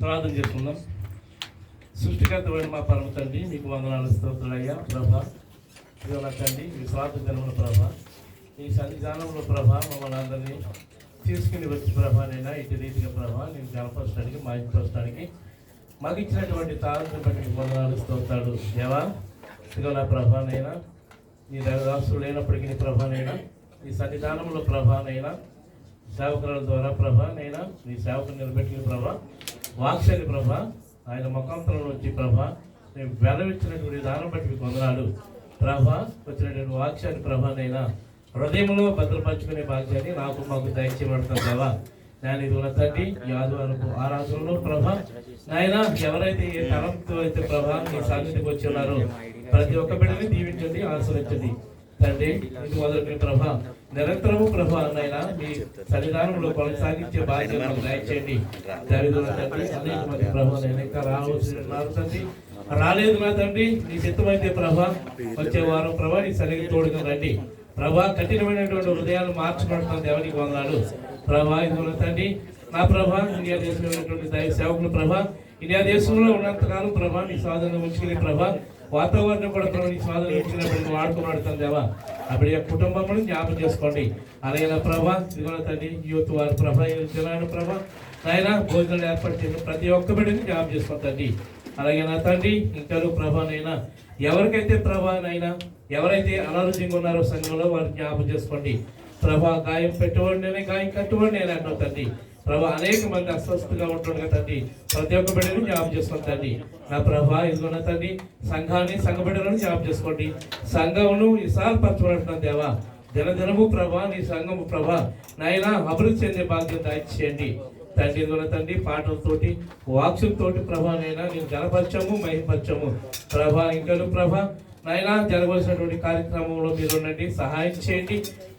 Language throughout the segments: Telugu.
ప్రార్థన చేసుకుందాం. సృష్టికర్తమైన మా పరమ తండ్రి మీకు వందనాలు స్తోత్రులయ్యా ప్రభా. ఇదిగో నా తండ్రి మీ స్వార్థ జన్మల ప్రభ. ఈ సన్నిధానంలో ప్రభ మమ్మల్ని అందరినీ తీసుకుని వచ్చి ప్రభా నేను ఇటు రీతిగా ప్రభా నేను గణపరచడానికి మాయించడానికి మాకు ఇచ్చినటువంటి తాళం బట్టి మీకు వందనాలు స్తోత్రాలు దేవా. ఇదిగో నా ప్రభానైనా నీ దైవదాసుడు లేనప్పటికీ నీ ప్రభానైనా ఈ సన్నిధానంలో ప్రభానైనా సేవకుల ద్వారా ప్రభా నైనా నీ సేవకుని నిలబెట్టిన ప్రభా వాక్శాలి ప్రభా ఆయన ముఖాంతరంలో వచ్చి ప్రభా నేను వెలవిచ్చినటువంటి దానం బట్టి మీకు వందనాలు. ప్రభా వచ్చినటువంటి వాక్యాన్ని ప్రభనైనా హృదయంలో భద్రపరచుకునే భాగ్యాన్ని నాకు మాకు దయచేయబడతాను ప్రభా. నేను ఇది ఉన్న తండ్రి ఈ ఆదివారపు ఆరాధనలో ప్రభా నాయన ఎవరైతే ఏ తరంతో అయితే ప్రభా మీ సన్నిధికి వచ్చి ఉన్నారో ప్రతి ఒక్క బిడ్డని దీవించండి ఆశ్రయించండి తండ్రి ఇది మొదలుపెట్టిన ప్రభా నిరంతరము ప్రభా నాయన మీ సన్నిధానంలో కొనసాగించే బాధ్యత దయచేయండి. దరిద్రుల తండ్రి అనేక మంది ప్రభా నేను ఇంకా రావాల్సి తండ్రి. రాలేదు నా తండ్రి నీ చిత్తమైతే ప్రభా వచ్చే వారం ప్రభా నీ సరిగ్గా తోడుగా రండి. ప్రభా కఠినమైనటువంటి హృదయాలు మార్చబడుతున్న దేవునికి వందనాలు. ప్రభా ఇది తండ్రి నా ప్రభా ఇండియా దేశంలో ఉన్నటువంటి దైవ సేవకులు ప్రభా ఇండియా దేశంలో ఉన్నంతకాలం ప్రభా నీ సాధన ఉంచుకునే ప్రభా వాతావరణం కూడా ప్రభా స్వాధీనం సాధన ఉంచుకునేటువంటి వాడుకున్నాడుతాను దేవా. అప్పుడు యొక్క కుటుంబమును జ్ఞాపం చేసుకోండి. అలాగే నా ప్రభా? ఇదిగో తండ్రి యూత్ వారి ప్రభా ఈ ప్రభ ప్రభా. నాయన భోజనాలు ఏర్పాటు చేసిన ప్రతి ఒక్క బిడ్డని జ్ఞాపం చేసుకోండి అలాగే నా తండ్రి ఇంకా ప్రభానైనా ఎవరికైతే ప్రభానైనా ఎవరైతే అనారోగ్యంగా ఉన్నారో సంఘంలో వారిని జ్ఞాపం చేసుకోండి. ప్రభా గాయం పెట్టుకోండి గాయం కట్టుకోండి అని అంటావు తండ్రి ప్రభా అనేక మంది అస్వస్థగా ఉంటుండగా తండ్రి. ప్రతి ఒక్క బిడ్డను జ్ఞాపం చేసుకోండి తండ్రి. నా ప్రభా ఇదిగోన తండ్రి సంఘాన్ని సంఘ బిడ్డలను జ్ఞాపం చేసుకోండి. సంఘమును విశాలపరచబడుతున్నాను దేవా దినదినము ప్రభా నీ సంఘము ప్రభా నాయన అభివృద్ధి చెందే బాధ్యత దయచేయండి తండ్రి ఇదిగోన తండ్రి పాటలతోటి వాక్సులతోటి ప్రభా నైనా నేను గణపరచము మహిపరచము ప్రభా ఇంకను ప్రభా నాయనా జరగవలసినటువంటి కార్యక్రమంలో మీరు ఉండండి. సహాయం చేయండి.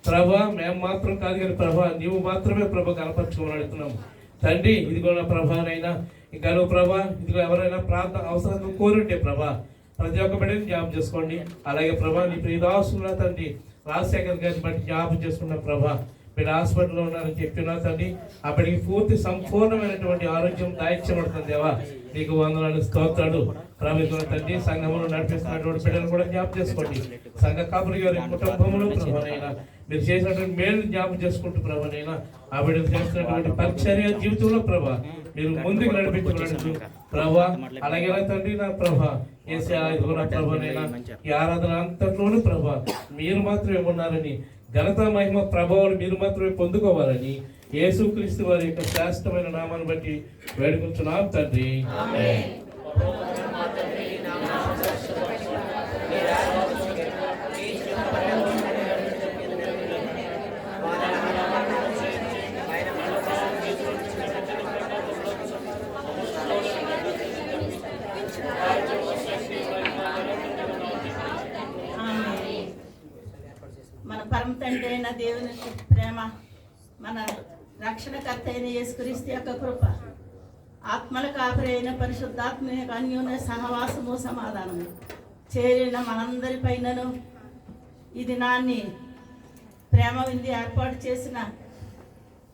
ప్రభా మేము మాత్రం కాదు కానీ ప్రభా నీవు మాత్రమే ప్రభ కనపరచుకోమని అడుగుతున్నాము. తండ్రి ఇదిగో నా ప్రభానైనా ఇంకా నువ్వు ప్రభా ఇదిగో ఎవరైనా ప్రాంత అవసరం కోరుంటే ప్రభా ప్రతి ఒక్క బిడ్డని జ్ఞాపం చేసుకోండి. అలాగే ప్రభా నీ ప్రియదాసుల తండ్రి రాజశేఖర్ గారిని బట్టి జ్ఞాపం చేసుకున్న ప్రభా మీరు హాస్పిటల్లో ఉన్నారని చెప్పినా తండ్రి అప్పటికి పూర్తి సంపూర్ణమైనటువంటి ఆరోగ్యం దాయిచ్చబడుతుంది దేవా. నీకు వందనాలు స్తోత్రాలు. ప్రభుత్వ తండ్రి సంఘమును నడిపిస్తున్నటువంటి బిడ్డలు కూడా జ్ఞాపం చేసుకోండి. సంఘ కాపురి గారి కుటుంబములు ప్రభావైనా మీరు చేసినటువంటి మేలు జ్ఞాపం చేసుకుంటూ ప్రభావైనా ఆ బిడ్డలు చేస్తున్నటువంటి పరిచర్య జీవితంలో ప్రభా మీరు ముందుకు నడిపించబడచ్చు ప్రభా అలాగే తండ్రి నా ప్రభా ఏసీ ఇదిగో ప్రభానైనా ఈ ఆరాధన అంతట్లోనూ ప్రభా మీరు మాత్రమే ఉన్నారని ఘనత మహిమ ప్రభావాలు మీరు మాత్రమే పొందుకోవాలని యేసుక్రీస్తు వారి యొక్క శ్రేష్టమైన నామాన్ని బట్టి వేడుకుంటున్నాం తండ్రి మన పరమ తండ్రి అయిన దేవుని ప్రేమ మన రక్షణకర్త అయిన యేసుక్రీస్తు యొక్క కృప ఆత్మల కాపరి అయిన పరిశుద్ధాత్మ యొక్క అన్యోన్య సహవాసము సమాధానము చేరిన మనందరి పైనను ఈ దినాన్ని ప్రేమ వింది ఏర్పాటు చేసిన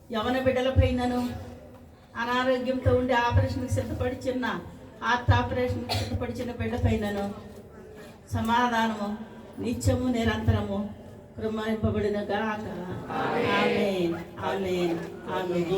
యవన బిడ్డలపైనను అనారోగ్యంతో ఉండి ఆపరేషన్కి సిద్ధపడిచిన హార్ట్ ఆపరేషన్కి సిద్ధపడిచిన బిడ్డపైనను సమాధానము నిత్యము నిరంతరము కృమాయింపబడిన గాక ఆమేన్ ఆమేన్ ఆమేన్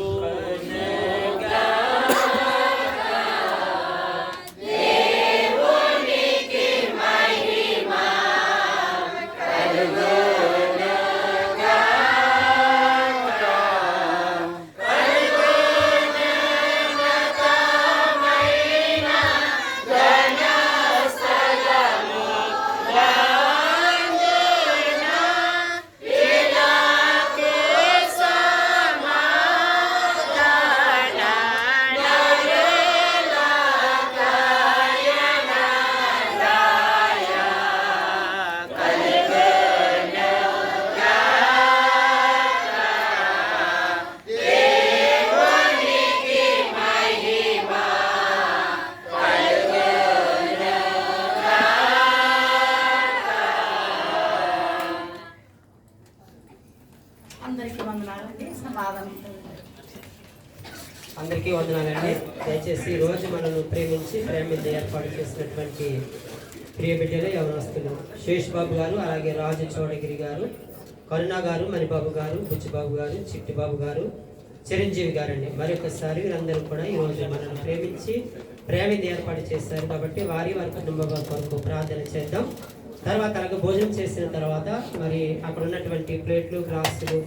అందరికీ వందనాలండి. సమాధానం అందరికీ వందనాలండి. దయచేసి రోజు మనల్ని ప్రేమించి ప్రేమ మీద ఏర్పాటు చేసినటువంటి ప్రియ బిడ్డలు యవనస్తులు శేష్బాబు గారు అలాగే రాజు చౌడగిరి గారు కరుణా గారు మణిబాబు గారు బుచ్చిబాబు గారు చిట్టిబాబు గారు చిరంజీవి గారండి. మరొకసారి వీరందరూ కూడా ఈరోజు మనల్ని ప్రేమించి ప్రేమ ఏర్పాటు చేశారు కాబట్టి వారి వారి కుటుంబ కొరకు ప్రార్థన చేద్దాం. తర్వాత అలాగే భోజనం చేసిన తర్వాత మరి అక్కడ ఉన్నటువంటి ప్లేట్లు గ్లాసులు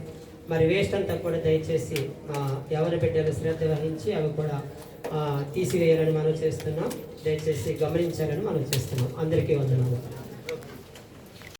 మరి వేస్ట్ అంతా కూడా దయచేసి ఎవరి బిడ్డలు శ్రద్ధ వహించి అవి కూడా తీసివేయాలని మనం చేస్తున్నాం. దయచేసి గమనించాలని మనం చేస్తున్నాం. అందరికీ వందనాలు.